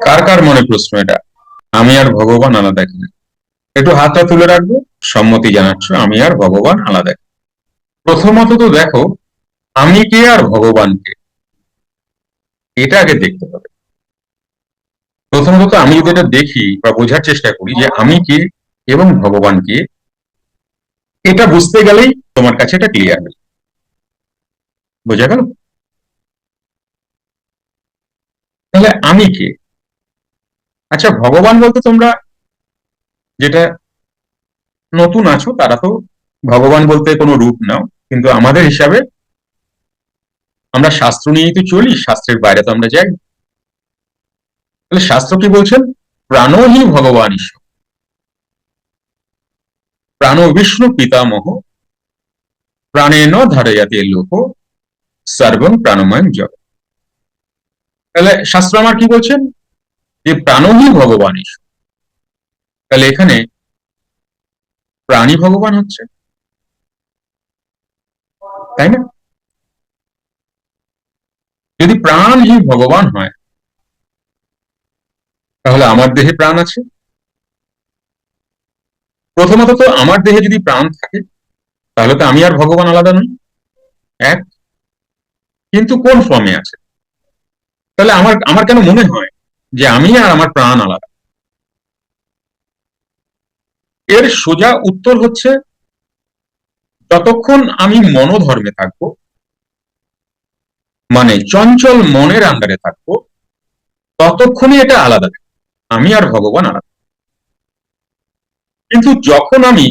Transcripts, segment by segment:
কার কার মনে প্রশ্ন এটা? আমি আর ভগবান আলাদা কিনা একটু হাতটা তুলে রাখব, সম্মতি জানাচ্ছ, আমি আর ভগবান আলাদা। প্রথমত তো দেখো, আমি কে আর ভগবান কে? এটা আগে দেখতে হবে। প্রথমত আমি যদি এটা দেখি বা বোঝার চেষ্টা করি যে আমি কে এবং ভগবান কে, এটা বুঝতে গেলেই তোমার কাছে এটা ক্লিয়ার হবে বোঝা গেল? তাহলে আমি কে? আচ্ছা ভগবান বলতে তোমরা যেটা নতুন আছো, তারা তো ভগবান বলতে কোনো রূপ নাও। কিন্তু আমাদের হিসাবে আমরা শাস্ত্র নিয়েই তো চলি, শাস্ত্রের বাইরে তো আমরা যাই। তাহলে শাস্ত্র কি বলছেন? প্রাণহী ভগবান ঈশ্বর। প্রাণ বিষ্ণু পিতামহ, প্রাণেন ধারয়াতে লোক, সর্বং প্রাণময় জগ তাহলে শাস্ত্র আমার কি বলছেন? যে প্রাণহী ভগবান ঈশ্বর। তাহলে এখানে প্রাণী ভগবান হচ্ছে। তাই না? যদি প্রাণহী ভগবান হয়, তাহলে আমার দেহে প্রাণ আছে। প্রথমত তো আমার দেহে যদি প্রাণ থাকে, তাহলে তো আমি আর ভগবান আলাদা নই। এক, কিন্তু কোন ফর্মে আছে? তাহলে আমার আমার কেন মনে হয় যে আমি আর আমার প্রাণ আলাদা। এর সোজা উত্তর হচ্ছে, যতক্ষণ আমি মনোধর্মে থাকব মানে চঞ্চল মনের আন্ডারে থাকব, ততক্ষণই এটা আলাদা আমি আর ভগবান আলাদা। কিন্তু যখন আমি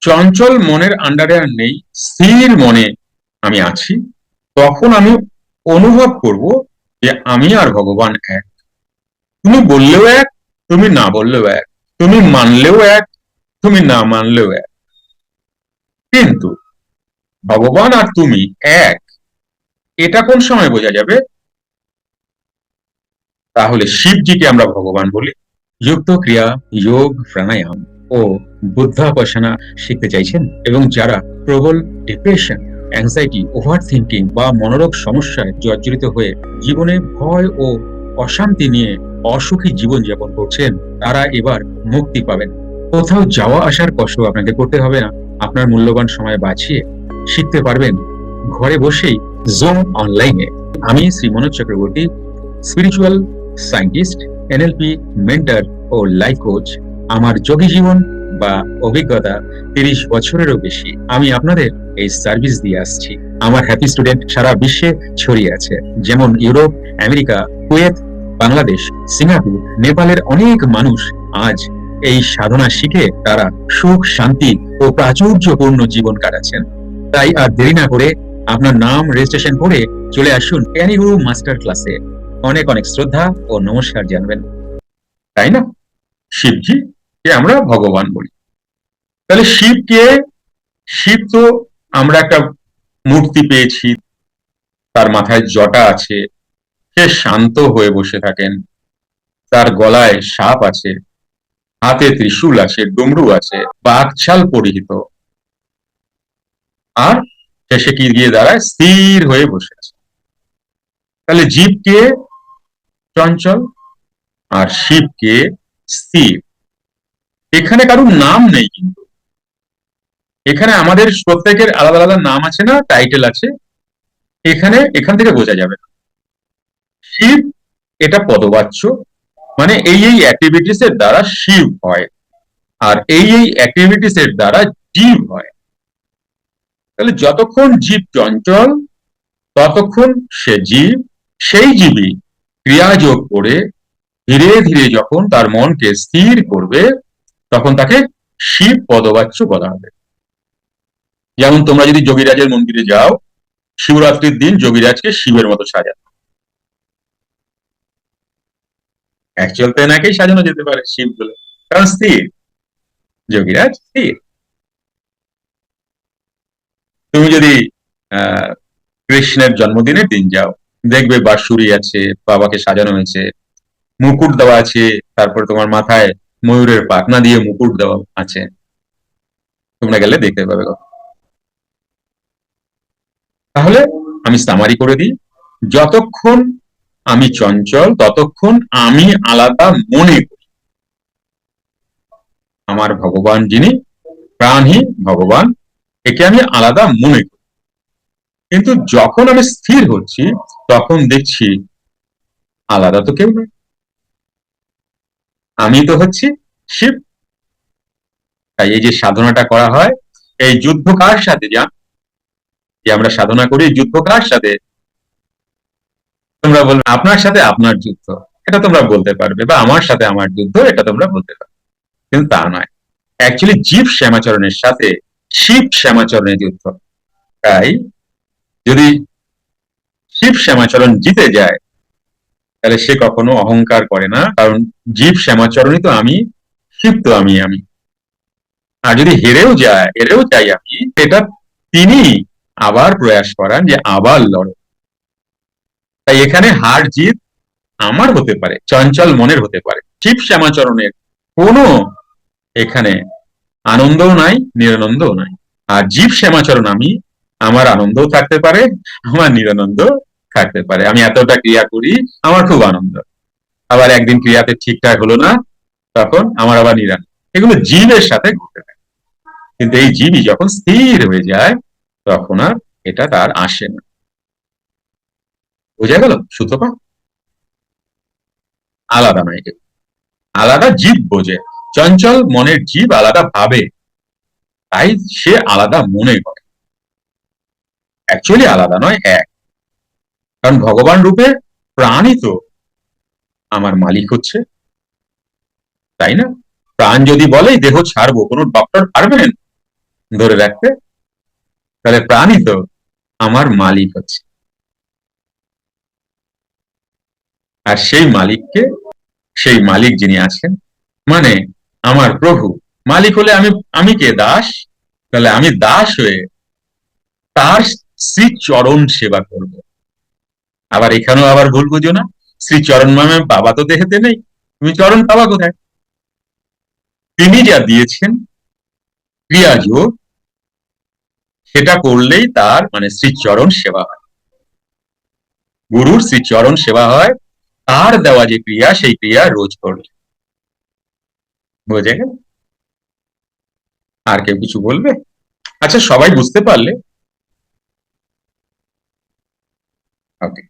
চঞ্চল মনের আন্ডারে আর নেই, স্থির মনে আমি আছি, তখন আমি অনুভব করব যে আমি আর ভগবান এক। তুমি বললেও এক, তুমি না বললেও এক। তুমি মানলেও এক, তুমি না মানলেও এক। কিন্তু ভগবান আর তুমি এক, এটা কোন সময় বোঝা যাবে? তাহলে শিবজিকে আমরা ভগবান বলি। যুক্ত ক্রিয়া, যোগ, প্রাণায়াম ও বুদ্ধাপাসনা শিখতে চাইছেন এবং যারা প্রবল ডিপ্রেশন অ্যাংজাইটি ওভার থিঙ্কিং বা মনোরোগ সমস্যায় জর্জরিত হয়ে জীবনে ভয় ও অশান্তি নিয়ে অসুখী জীবন যাপন করছেন, তারা এবার মুক্তি পাবেন। কোথাও যাওয়া আসার কষ্ট আপনাকে করতে হবে না। আপনার মূল্যবান সময় বাঁচিয়ে শিখতে পারবেন। ঘরে বসেই জুম অনলাইনে আমি Shri Manoj Chakraborty spiritual scientist NLP mentor ও লাইফ কোচ আমার যোগী জীবন বা অভিজ্ঞতা তিরিশ বছরেরও বেশি। আমি আপনাদের এই সার্ভিস দিয়ে আসছি। আমার হ্যাপি স্টুডেন্ট সারা বিশ্বে ছড়িয়ে আছে। যেমন Europe, America, Kuwait, Bangladesh, Singapore, নেপালের অনেক মানুষ আজ এই সাধনা শিখে তারা সুখ, শান্তি ও প্রাচুর্যপূর্ণ জীবন কাটাচ্ছেন। তাই আর দেরি না করে আপনার নাম রেজিস্ট্রেশন করে চলে আসুন জ্ঞানীগুরু মাস্টার ক্লাসে অনেক অনেক শ্রদ্ধা ও নমস্কার জানবেন। তাই না? শিবজি, কে আমরা ভগবান বলি। তাহলে শিবকে, শিব তো আমরা একটা মূর্তি পেয়েছি, তার মাথায় জটা আছে, সে শান্ত হয়ে বসে থাকেন। তার গলায় সাপ আছে, হাতে ত্রিশূল আছে, ডমরু আছে বাঘছাল পরিহিত। আর শেষে কি গিয়ে দাঁড়ায়? স্থির হয়ে বসে আছে। তাহলে জীবকে চঞ্চল। আর শিবকে স্থির। এখানে কারোর নাম নেই কিন্তু। এখানে আমাদের প্রত্যেকের আলাদা আলাদা নাম আছে না টাইটেল আছে। এখানে এখান থেকে বোঝা যাবে। শিব এটা পদবাচ্য মানে এই এই অ্যাক্টিভিটিস এর দ্বারা শিব হয়। আর এই এই অ্যাক্টিভিটিস এর দ্বারা জীব হয়। তাহলে যতক্ষণ জীব চঞ্চল, ততক্ষণ সে জীব, সেই জীবই ক্রিয়াযোগ করে ধীরে ধীরে যখন তার মনকে স্থির করবে, তখন তাকে শিব পদবাচ্য বলা হবে। যেমন তোমরা যদি যোগীরাজের মন্দিরে যাও, শিবরাত্রির দিন যোগীরাজকে শিবের মতো সাজানো অ্যাকচুয়াল এনাকেই সাজানো যেতে পারে, শিব বলে। কারণ স্থির। যোগীরাজ স্থির। তুমি যদি কৃষ্ণের জন্মদিনের দিন যাও, দেখবে বাঁশুরি আছে, বাবাকে সাজানো হয়েছে, মুকুট দেওয়া আছে, তারপর তোমার মাথায় ময়ূরের পাখনা দিয়ে মুকুট দেওয়া আছে। তোমরা গেলে দেখতে পাবে। তাহলে আমি সামারি করে দিই। যতক্ষণ আমি চঞ্চল, ততক্ষণ আমি আলাদা মনে করি। আমার ভগবান যিনি প্রাণহীন ভগবান, একে আমি আলাদা মনে করি। কিন্তু যখন আমি স্থির হচ্ছি, তখন দেখছি আলাদা তো কেউ নয় আমি তো হচ্ছি শিব। তাই এই যে সাধনাটা করা হয়, এই যুদ্ধ কার সাথে যান যে আমরা সাধনা করি, যুদ্ধ কার সাথে? তোমরা বলবে, আপনার সাথে আপনার যুদ্ধ। এটা তোমরা বলতে পারবে, বা আমার সাথে আমার যুদ্ধ, এটা তোমরা বলতে পারবে। কিন্তু তা নয়। অ্যাকচুয়ালি জীব শ্যামাচরণের সাথে শিব শ্যামাচরণের যুদ্ধ। তাই, যদি শিব শ্যামাচরণ জিতে যায়, তাহলে সে কখনো অহংকার করে না, কারণ জীব শ্যামাচরণই তো আমি, শিব তো আমি আমি। আর যদি হেরেও যায়, হেরেও যাই আমি, এটা তিনি আবার প্রয়াস করান যে আবার লড়ো তাই এখানে হার জিত আমার হতে পারে, চঞ্চল মনের হতে পারে। শিব শ্যামাচরণের কোনো এখানে আনন্দও নাই, নিরানন্দও নাই। আর জীব শ্যামাচরণ আমি, আমার আনন্দও থাকতে পারে, আমার নিরানন্দ থাকতে পারে। আমি এতটা ক্রিয়া করি, আমার খুব আনন্দ। আবার একদিন ক্রিয়াতে ঠিকঠাক হলো না, তখন আমার আবার নিরানন্দ। এগুলো জীবের সাথে ঘটতে থাকে। কিন্তু এই জীবই যখন স্থির হয়ে যায় তখন আর এটা তার আসে না। বোঝা গেল? সুতপা আলাদা নয় আলাদা জীব বোঝে। চঞ্চল মনের জীব আলাদা ভাবে। তাই সে আলাদা মনে করে। অ্যাকচুয়ালি আলাদা নয়, এক। কারণ ভগবান রূপে প্রাণই তো আমার মালিক হচ্ছে। তাই না? প্রাণ যদি বলে দেহ ছাড়বো, কোনো ডক্টর পারবেন ধরে রাখতে? তাহলে প্রাণই তো আমার মালিক হচ্ছে। আর সেই মালিককে, সেই মালিক যিনি আছেন মানে আমার প্রভু। মালিক হলে আমি আমি কে দাস? তাহলে আমি দাস হয়ে তার শ্রী চরণ সেবা করব। আবার এখানেও আবার ভুল বুঝো না। শ্রী চরণ মানে বাবা তো দেহেতে নেই। তুমি চরণ পাবা কোথায়? তিনি যা দিয়েছেন, ক্রিয়াযোগ সেটা করলেই তার মানে শ্রীচরণ সেবা হয়। গুরুর শ্রীচরণ সেবা হয়, তার দেওয়া যে ক্রিয়া, সেই ক্রিয়া রোজ করলে বোঝে গেল? আর কেউ কিছু বলবে? আচ্ছা সবাই বুঝতে পারলে? ওকে